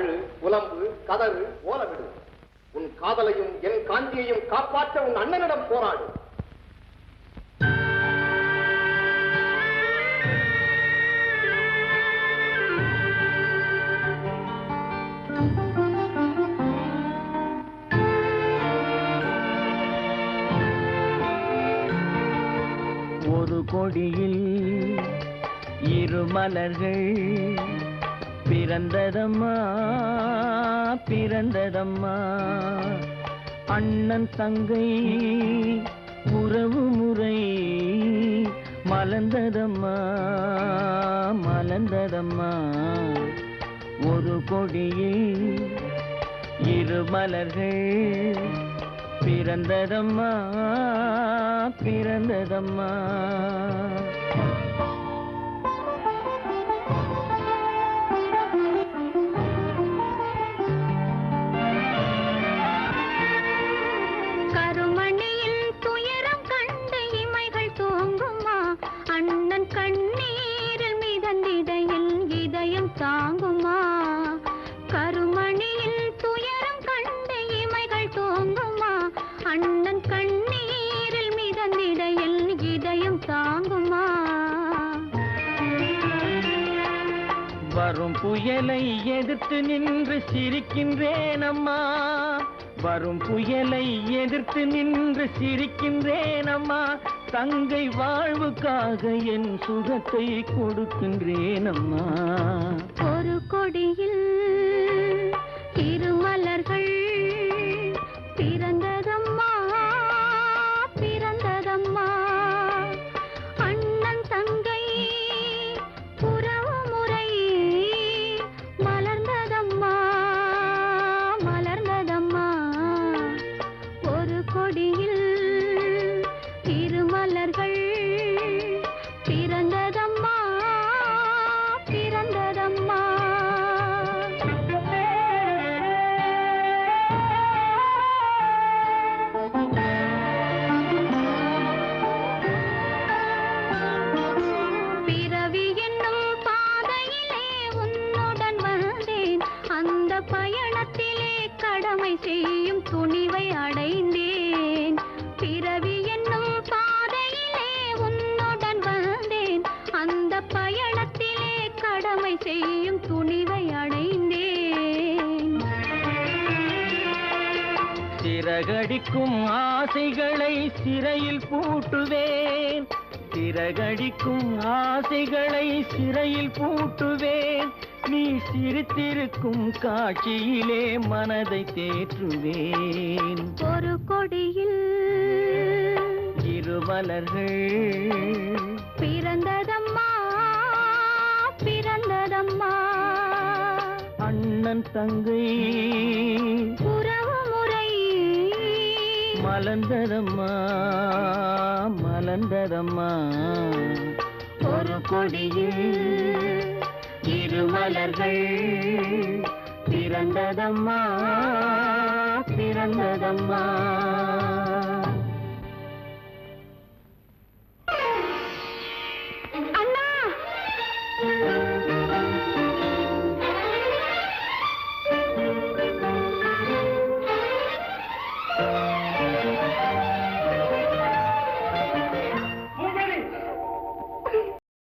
அழு புலம்பு கதறு ஓலவிடு உன் காதலையும் என் காந்தியையும் காப்பாற்ற உன் அண்ணனிடம் போராடு. கொடியில் இரு மலர்கள் பிறந்ததம்மா பிறந்ததம்மா. அண்ணன் தங்கை உறவு முறை மலர்ந்ததம்மா மலர்ந்ததம்மா. ஒரு கொடியே இரு மலர்கள் பிறந்ததம்மா பிறந்ததம்மா. வரும் புயலை எதிர்த்து நின்று சிரிக்கின்றேன் அம்மா வரும் புயலை எதிர்த்து நின்று சிரிக்கின்றேன் அம்மா தங்கை வாழ்வுக்காக என் சுகத்தை கொடுக்கின்றேன் அம்மா ஒரு கொடியில் இரு பயணத்திலே கடமை செய்யும் துணிவை அடைந்தேன். பிறவி என்னும் பாதையிலே உன்னுடன் வந்தேன். அந்த பயணத்திலே கடமை செய்யும் துணிவை அடைந்தேன். சிறகடிக்கும் ஆசைகளை சிறையில் பூட்டுவேன். சிறகடிக்கும் ஆசைகளை சிறையில் பூட்டுவேன். நீ சிரித்திருக்கும் காட்சியிலே மனதை தேற்றுவேன். ஒரு கொடியில் இருமலர்கள் பிறந்ததம்மா பிறந்ததம்மா. அண்ணன் தங்கை உறவு முறை மலர்ந்ததம்மா மலர்ந்ததம்மா. ஒரு கொடியில் திருமலர்கள். பிறந்ததம்மா பிறந்ததம்மா.